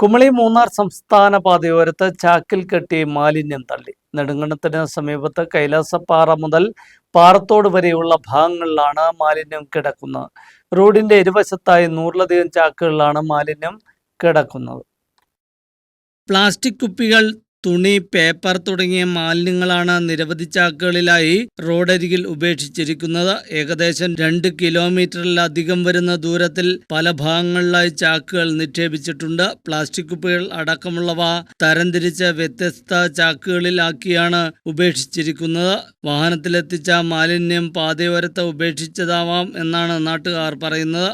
കുമളി മൂന്നാർ സംസ്ഥാന പാതയോരത്ത് ചാക്കിൽ കെട്ടി മാലിന്യം തള്ളി. നെടുങ്കണ്ടത്തിന് സമീപത്ത് കൈലാസപ്പാറ മുതൽ പാറത്തോട് വരെയുള്ള ഭാഗങ്ങളിലാണ് മാലിന്യം കിടക്കുന്നത്. റോഡിന്റെ ഇരുവശത്തായി നൂറിലധികം ചാക്കുകളിലാണ് മാലിന്യം കിടക്കുന്നത്. പ്ലാസ്റ്റിക് കുപ്പികൾ തുണി പേപ്പർ തുടങ്ങിയ മാലിന്യങ്ങളാണ് നിരവധി ചാക്കുകളിലായി റോഡരികിൽ ഉപേക്ഷിച്ചിരിക്കുന്നത്. ഏകദേശം രണ്ട് കിലോമീറ്ററിലധികം വരുന്ന ദൂരത്തിൽ പല ഭാഗങ്ങളിലായി ചാക്കുകൾ നിക്ഷേപിച്ചിട്ടുണ്ട്. പ്ലാസ്റ്റിക് കുപ്പികൾ അടക്കമുള്ളവ തരംതിരിച്ച് വ്യത്യസ്ത ചാക്കുകളിലാക്കിയാണ് ഉപേക്ഷിച്ചിരിക്കുന്നത്. വാഹനത്തിലെത്തിച്ച മാലിന്യം പാതയോരത്ത് ഉപേക്ഷിച്ചതാവാം എന്നാണ് നാട്ടുകാർ പറയുന്നത്.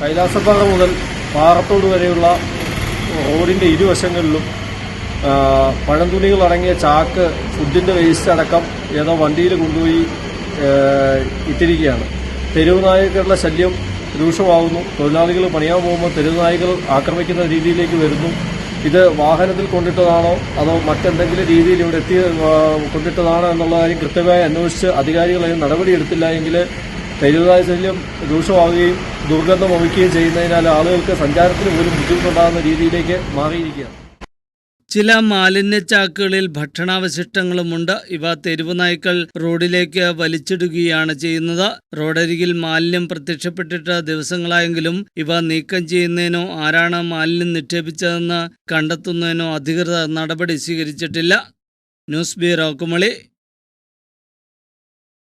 കൈലാസപ്പാറ മുതൽ പാറത്തോട് വരെയുള്ള റോഡിന്റെ ഇരുവശങ്ങളിലും അടങ്ങിയ ചാക്ക് ഫുഡിന്റെ വേസ്റ്റ് അടക്കം ഏതോ വണ്ടിയിൽ കൊണ്ടുപോയി ഇട്ടിരിക്കുകയാണ്. തെരുവ് ശല്യം രൂക്ഷമാകുന്നു തൊഴിലാളികൾ പണിയാൻ പോകുമ്പോൾ തെരുവ് ആക്രമിക്കുന്ന രീതിയിലേക്ക് വരുന്നു. ഇത് വാഹനത്തിൽ കൊണ്ടിട്ടതാണോ അതോ മറ്റെന്തെങ്കിലും രീതിയിൽ ഇവിടെ എത്തി കൊണ്ടിട്ടതാണോ എന്നുള്ള കാര്യം കൃത്യമായി അന്വേഷിച്ച് അധികാരികൾ അതിന് നടപടിയെടുത്തില്ല എങ്കിൽ തെരുവുനായ ശല്യം രൂക്ഷമാവുകയും ദുർഗന്ധം വമിക്കുകയും ചെയ്യുന്നതിനാൽ ആളുകൾക്ക് സഞ്ചാരത്തിന് പോലും ബുദ്ധിമുട്ടുണ്ടാകുന്ന രീതിയിലേക്ക് മാറിയിരിക്കുകയാണ്. ചില മാലിന്യ ചാക്കുകളിൽ ഭക്ഷണാവശിഷ്ടങ്ങളുമുണ്ട്. ഇവ തെരുവ് നായ്ക്കൾ റോഡിലേക്ക് വലിച്ചിടുകയാണ് ചെയ്യുന്നത്. റോഡരികിൽ മാലിന്യം പ്രത്യക്ഷപ്പെട്ടിട്ട് ദിവസങ്ങളായെങ്കിലും ഇവ നീക്കം ചെയ്യുന്നതിനോ ആരാണ് മാലിന്യം നിക്ഷേപിച്ചതെന്ന് കണ്ടെത്തുന്നതിനോ അധികൃതർ നടപടി സ്വീകരിച്ചിട്ടില്ല. News bureau Kumily.